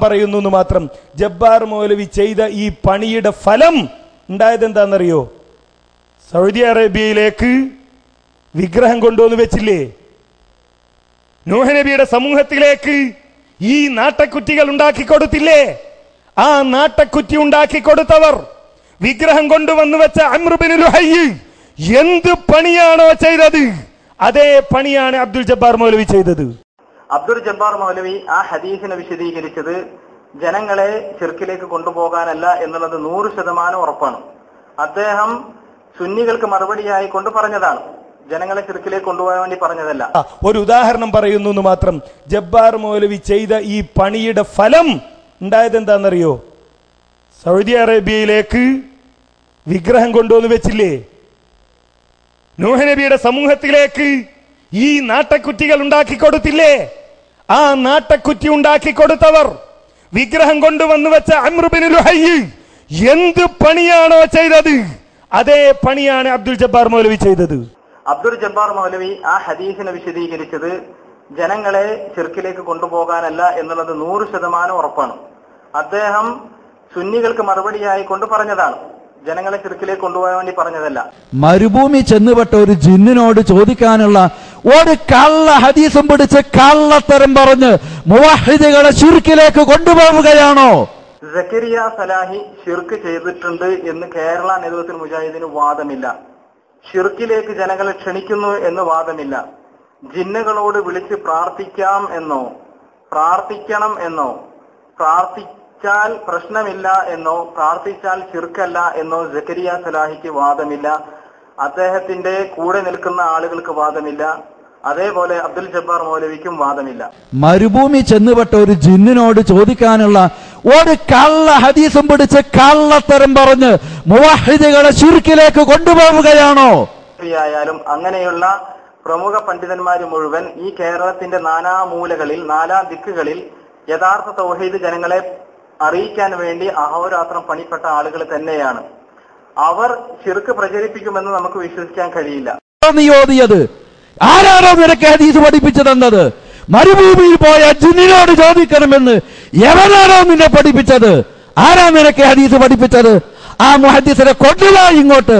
പറയുന്നു എന്ന് മാത്രം ജബ്ബാർ മൗലവി ചെയ്ത ഈ പണിയുടെ ഫലം ഉണ്ടായത് എന്താണെന്നറിയോ? സൗദി അറേബ്യയിലേക്ക് വിഗ്രഹം കൊണ്ടുവന്ന് വെച്ചില്ലേ? നൂഹനബിയുടെ സമൂഹത്തിലേക്ക് ഈ നാട്ടക്കുറ്റികൾ ഉണ്ടാക്കി കൊടുത്തില്ലേ? ആ നാട്ടക്കുറ്റി ഉണ്ടാക്കി കൊടുത്തവർ വിഗ്രഹം കൊണ്ടുവന്നു വെച്ച അമ്രുബിൻ എന്ത് പണിയാണോ ചെയ്തത്? അതേ പണിയാണ് അബ്ദുൽ ജബ്ബാർ മൗലവി ചെയ്തത്. അബ്ദുൽ ജബ്ബാർ മൗലവി ആ ഹദീസിനെ വിശദീകരിച്ചത് ജനങ്ങളെ ചെറുക്കിലേക്ക് കൊണ്ടുപോകാനല്ല എന്നുള്ളത് നൂറ് ശതമാനം ഉറപ്പാണ്. അദ്ദേഹം സുന്നികൾക്ക് മറുപടിയായി കൊണ്ട് പറഞ്ഞതാണ്. ജനങ്ങളെ ചെറുക്കിലേക്ക് കൊണ്ടുപോകാൻ വേണ്ടി പറഞ്ഞതല്ല. ഒരു ഉദാഹരണം പറയുന്നു എന്ന് മാത്രം. ജബ്ബാർ മൗലവി ചെയ്ത ഈ പണിയുടെ ഫലം ഉണ്ടായത് എന്താണെന്നറിയോ? സൗദി അറേബ്യയിലേക്ക് വിഗ്രഹം കൊണ്ടുവന്ന് വെച്ചില്ലേ? നൂഹനബിയുടെ സമൂഹത്തിലേക്ക് ഈ നാട്ടക്കുറ്റികൾ ഉണ്ടാക്കി കൊടുത്തില്ലേ? ആ നാട്ടക്കുറ്റി ഉണ്ടാക്കി കൊടുത്തവർ വിഗ്രഹം കൊണ്ടുവന്നു വെച്ച അമ്രുബിൻ ലുഹയ്യ് എന്ത് പണിയാണോ ചെയ്തത്? അതേ പണിയാണ് അബ്ദുൽ ജബ്ബാർ മൗലവി ചെയ്തത്. അബ്ദുൽ ജബ്ബാർ മൗലവി ആ ഹദീസിനെ വിശദീകരിച്ചത് ജനങ്ങളെ ചെറുക്കിലേക്ക് കൊണ്ടുപോകാനല്ല എന്നുള്ളത് നൂറ് ശതമാനം ഉറപ്പാണ്. അദ്ദേഹം സുന്നികൾക്ക് മറുപടിയായി കൊണ്ട് പറഞ്ഞതാണ്. ജനങ്ങളെ ചെറുക്കിലേക്ക് കൊണ്ടുപോകാൻ വേണ്ടി പറഞ്ഞതല്ല. മരുഭൂമി ചെന്നുപെട്ട ഒരു ജിന്നിനോട് ചോദിക്കാനുള്ള ഒരു കള്ള ഹദീസും പിടിച്ച് കള്ളത്തരം പറഞ്ഞ് മുവാഹിദുകളെ ചുരുക്കിലേക്ക് കൊണ്ടുപോവുകയാണോ? സക്കരിയ സലാഹി ഷിർക്ക് ചെയ്തിട്ടുണ്ട് എന്ന് കേരള നേതൃത്വത്തിൽ മുജാഹിദിന് വാദമില്ല. ഷിർക്കിലേക്ക് ജനങ്ങളെ ക്ഷണിക്കുന്നു എന്ന് വാദമില്ല. ജിന്നുകളോട് വിളിച്ച് പ്രാർത്ഥിക്കാം എന്നോ പ്രാർത്ഥിക്കണം എന്നോ പ്രാർത്ഥിച്ചാൽ പ്രശ്നമില്ല എന്നോ പ്രാർത്ഥിച്ചാൽ ഷിർക്കല്ല എന്നോ സക്കരിയ സലാഹിക്ക് വാദമില്ല. അദ്ദേഹത്തിന്റെ കൂടെ നിൽക്കുന്ന ആളുകൾക്ക് വാദമില്ല. അതേപോലെ അബ്ദുൽ ജബ്ബാർ മൗലവിക്കും വാദമില്ല. മരുഭൂമി ചെന്നുപെട്ട ഒരു ജിന്നിനോട് ചോദിക്കാനുള്ള ഒരു കള്ള ഹദീസും പിടിച്ച് കള്ളത്തരം പറഞ്ഞ് മുവാഹിദുകളെ ചുരുക്കിലേക്ക് കൊണ്ടുപോവുകയാണോ? ആയാലും അങ്ങനെയുള്ള പ്രമുഖ പണ്ഡിതന്മാർ മുഴുവൻ ഈ കേരളത്തിന്റെ നാനാ മൂലകളിൽ നാലാ ദിക്കുകളിൽ യഥാർത്ഥ തൗഹീദ് ജനങ്ങളെ അറിയിക്കാൻ വേണ്ടി അഹോരാത്രം പണിപ്പെട്ട ആളുകൾ തന്നെയാണ്. അവർ ചെറുക്ക് പ്രചരിപ്പിക്കുമെന്ന് നമുക്ക് വിശ്വസിക്കാൻ കഴിയില്ല. നീ ഓതിയത്. ആരാണോ നിനക്ക് ഹദീസ് പഠിപ്പിച്ചു തന്നത് മരുഭൂമിയിൽ പോയ ജിന്നിനോട് ചോദിക്കണമെന്ന് എവനാണോ നിന്നെ പഠിപ്പിച്ചത്? ആരാ നിനക്ക് ഹദീസ് പഠിപ്പിച്ചത്? ആ മുഹദീസിനെ കൊണ്ടുവാ ഇങ്ങോട്ട്.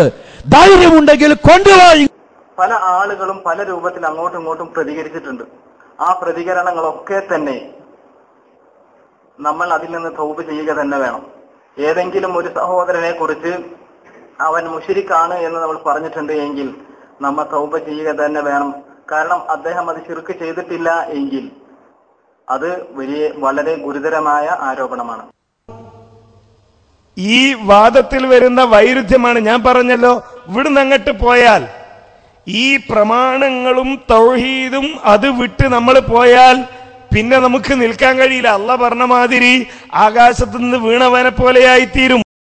ധൈര്യമുണ്ടെങ്കിൽ കൊണ്ടുവാ പല ആളുകളും പല രൂപത്തിൽ അങ്ങോട്ടും ഇങ്ങോട്ടും പ്രതികരിച്ചിട്ടുണ്ട്. ആ പ്രതികരണങ്ങളൊക്കെ തന്നെ നമ്മൾ അതിൽ നിന്ന് തോപ്പ് ചെയ്യുക തന്നെ വേണം. ഏതെങ്കിലും ഒരു സഹോദരനെ കുറിച്ച് അവൻ മുഷിരിക്കാണ് എന്ന് നമ്മൾ പറഞ്ഞിട്ടുണ്ട് എങ്കിൽ നമ്മൾ തൗബ ചെയ്യുക തന്നെ വേണം. കാരണം അദ്ദേഹം അത് ശിർക്ക് ചെയ്തിട്ടില്ല എങ്കിൽ അത് വലിയ വളരെ ഗുരുതരമായ ആരോപണമാണ്. ഈ വാദത്തിൽ വരുന്ന വൈരുദ്ധ്യമാണ് ഞാൻ പറഞ്ഞല്ലോ. ഇവിടുന്ന് അങ്ങോട്ട് പോയാൽ ഈ പ്രമാണങ്ങളും തൗഹീദും അത് വിട്ട് നമ്മൾ പോയാൽ പിന്നെ നമുക്ക് നിൽക്കാൻ കഴിയില്ല. അല്ല പറഞ്ഞ മാതിരി ആകാശത്തുനിന്ന് വീണവനെ പോലെയായി തീരും